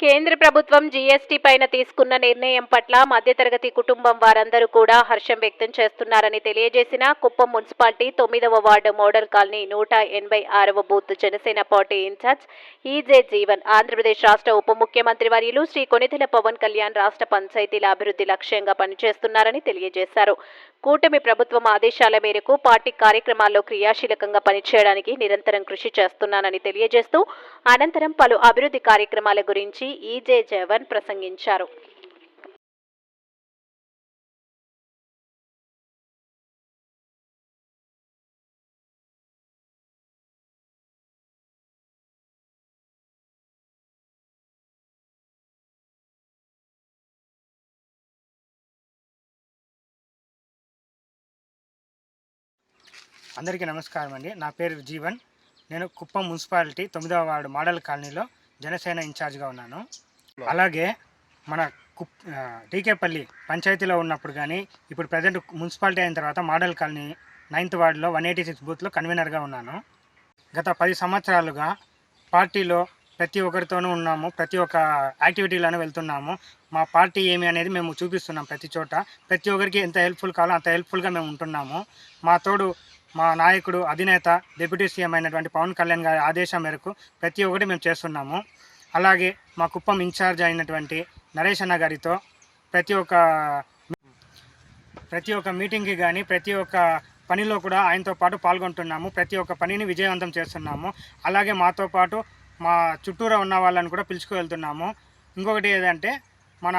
కేంద్ర ప్రభుత్వం జీఎస్టీ పైన తీసుకున్న నిర్ణయం పట్ల మధ్యతరగతి కుటుంబం వారందరూ కూడా హర్షం వ్యక్తం చేస్తున్నారని తెలియజేసిన కుప్పం మున్సిపాలిటీ తొమ్మిదవ వార్డు మోడల్ కాలనీ నూట ఎనభై ఆరవ బూత్ జనసేన పార్టీ ఇన్ఛార్జ్ ఈజే జీవన్. ఆంధ్రప్రదేశ్ రాష్ట్ర ఉప ముఖ్యమంత్రి వర్యులు శ్రీ కొనితెల పవన్ కళ్యాణ్ రాష్ట్ర పంచాయతీల అభివృద్ధి లక్ష్యంగా పనిచేస్తున్నారని తెలియజేశారు. కూటమి ప్రభుత్వం ఆదేశాల మేరకు పార్టీ కార్యక్రమాల్లో క్రియాశీలకంగా పనిచేయడానికి నిరంతరం కృషి చేస్తున్నానని తెలియజేస్తూ అనంతరం పలు అభివృద్ధి కార్యక్రమాల గురించి ఈజే జవన్ ప్రసంగించారు. అందరికీ నమస్కారం అండి నా పేరు జీవన్. నేను కుప్పం మున్సిపాలిటీ తొమ్మిదవ వార్డు మోడల్ కాలనీలో జనసేన ఇన్ఛార్జ్గా ఉన్నాను. అలాగే మన కుప్ టీకేపల్లి పంచాయతీలో ఉన్నప్పుడు కానీ ఇప్పుడు ప్రజెంట్ మున్సిపాలిటీ అయిన తర్వాత మోడల్ కాలనీ నైన్త్ వార్డులో వన్ ఎయిటీ సిక్స్ బూత్లో కన్వీనర్గా ఉన్నాను. గత పది సంవత్సరాలుగా పార్టీలో ప్రతి ఒక్కరితోనూ ఉన్నాము ప్రతి ఒక్క యాక్టివిటీలోనే వెళ్తున్నాము. మా పార్టీ ఏమి అనేది మేము చూపిస్తున్నాం ప్రతి చోట. ప్రతి ఒక్కరికి ఎంత హెల్ప్ఫుల్ కావాలో అంత హెల్ప్ఫుల్గా మేము ఉంటున్నాము. మా తోడు మా నాయకుడు అధినేత డిప్యూటీ సీఎం అయినటువంటి పవన్ కళ్యాణ్ గారి ఆదేశం మేరకు ప్రతి ఒక్కటి మేము చేస్తున్నాము. అలాగే మా కుప్పం ఇన్ఛార్జ్ అయినటువంటి నరేష్ అన్న గారితో ప్రతి ఒక్క ప్రతి ఒక్క మీటింగ్కి కానీ ప్రతి ఒక్క పనిలో కూడా ఆయనతో పాటు పాల్గొంటున్నాము. ప్రతి ఒక్క పనిని విజయవంతం చేస్తున్నాము. అలాగే మాతో పాటు మా చుట్టూరా ఉన్న వాళ్ళని కూడా పిలుచుకు వెళ్తున్నాము. ఇంకొకటి ఏదంటే మన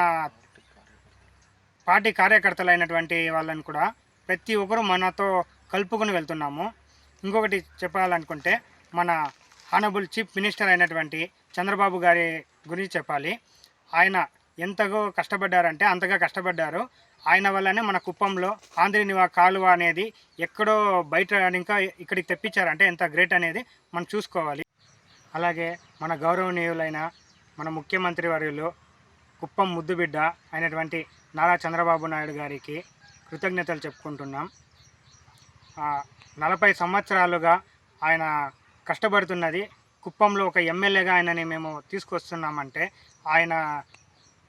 పార్టీ కార్యకర్తలు అయినటువంటి వాళ్ళని కూడా ప్రతి ఒక్కరు మనతో కలుపుకొని వెళ్తున్నాము. ఇంకొకటి చెప్పాలనుకుంటే మన హానబుల్ చీఫ్ మినిస్టర్ అయినటువంటి చంద్రబాబు గారి గురించి చెప్పాలి. ఆయన ఎంతగో కష్టపడ్డారంటే అంతగా కష్టపడ్డారు. ఆయన వల్లనే మన కుప్పంలో ఆంధ్రనివా కాలువ అనేది ఎక్కడో బయట ఇంకా ఇక్కడికి తెప్పించారంటే ఎంత గ్రేట్ అనేది మనం చూసుకోవాలి. అలాగే మన గౌరవనీయులైన మన ముఖ్యమంత్రి వర్యులు కుప్పం ముద్దుబిడ్డ అయినటువంటి నారా చంద్రబాబు నాయుడు గారికి కృతజ్ఞతలు చెప్పుకుంటున్నాం. నలభై సంవత్సరాలుగా ఆయన కష్టపడుతున్నది. కుప్పంలో ఒక ఎమ్మెల్యేగా ఆయనని మేము తీసుకొస్తున్నామంటే ఆయన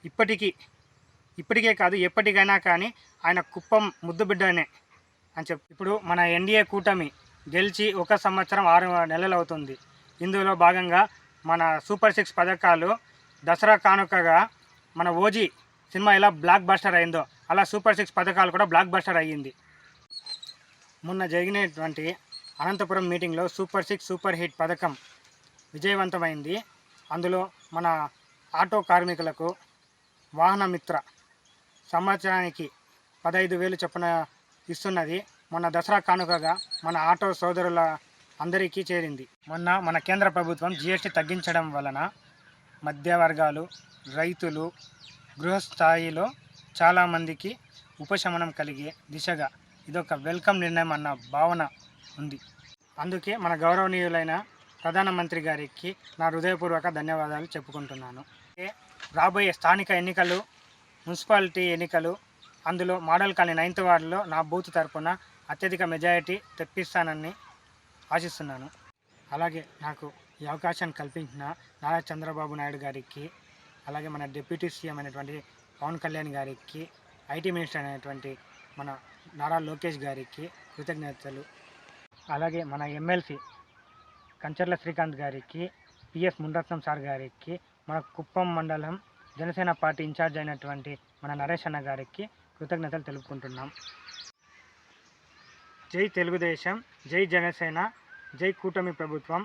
ఇప్పటికీ ఇప్పటికే కాదు ఎప్పటికైనా కానీ ఆయన కుప్పం ముద్దుబిడ్డనే అని చెప్పి. ఇప్పుడు మన ఎన్డీఏ కూటమి గెలిచి ఒక సంవత్సరం ఆరు నెలలు అవుతుంది ఇందులో భాగంగా మన సూపర్ సిక్స్ పథకాలు దసరా కానుకగా మన ఓజీ సినిమా ఎలా బ్లాక్ బస్టర్ అయిందో అలా సూపర్ సిక్స్ పథకాలు కూడా బ్లాక్ బస్టర్ అయ్యింది. మొన్న జరిగినటువంటి అనంతపురం మీటింగ్లో సూపర్ సిక్స్ సూపర్ హిట్ పథకం విజయవంతమైంది. అందులో మన ఆటో కార్మికులకు వాహన మిత్ర సంవత్సరానికి పదహైదు వేలు చొప్పున ఇస్తున్నది. మొన్న దసరా కానుకగా మన ఆటో సోదరుల అందరికీ చేరింది. మొన్న మన కేంద్ర ప్రభుత్వం జిఎస్టీ తగ్గించడం వలన మధ్యవర్గాలు రైతులు గృహస్థాయిలో చాలామందికి ఉపశమనం కలిగే దిశగా ఇదొక వెల్కమ్ నిర్ణయం అన్న భావన ఉంది. అందుకే మన గౌరవనీయులైన ప్రధానమంత్రి గారికి నా హృదయపూర్వక ధన్యవాదాలు చెప్పుకుంటున్నాను. రాబోయే స్థానిక ఎన్నికలు మున్సిపాలిటీ ఎన్నికలు అందులో మోడల్ కాలనీ నైన్త్ వార్డులో నా బూత్ తరపున అత్యధిక మెజారిటీ తెప్పిస్తానని ఆశిస్తున్నాను. అలాగే నాకు ఈ అవకాశాన్ని కల్పించిన నారా చంద్రబాబు నాయుడు గారికి అలాగే మన డిప్యూటీ సీఎం అయినటువంటి పవన్ కళ్యాణ్ గారికి ఐటీ మినిస్టర్ అయినటువంటి మన నారా లోకేష్ గారికి కృతజ్ఞతలు. అలాగే మన ఎమ్మెల్సీ కంచర్ల శ్రీకాంత్ గారికి పిఎస్ మునరత్నం సార్ గారికి మన కుప్పం మండలం జనసేన పార్టీ ఇన్ఛార్జ్ అయినటువంటి మన నరేష్ అన్న గారికి కృతజ్ఞతలు తెలుపుకుంటున్నాం. జై తెలుగుదేశం జై జనసేన జై కూటమి ప్రభుత్వం.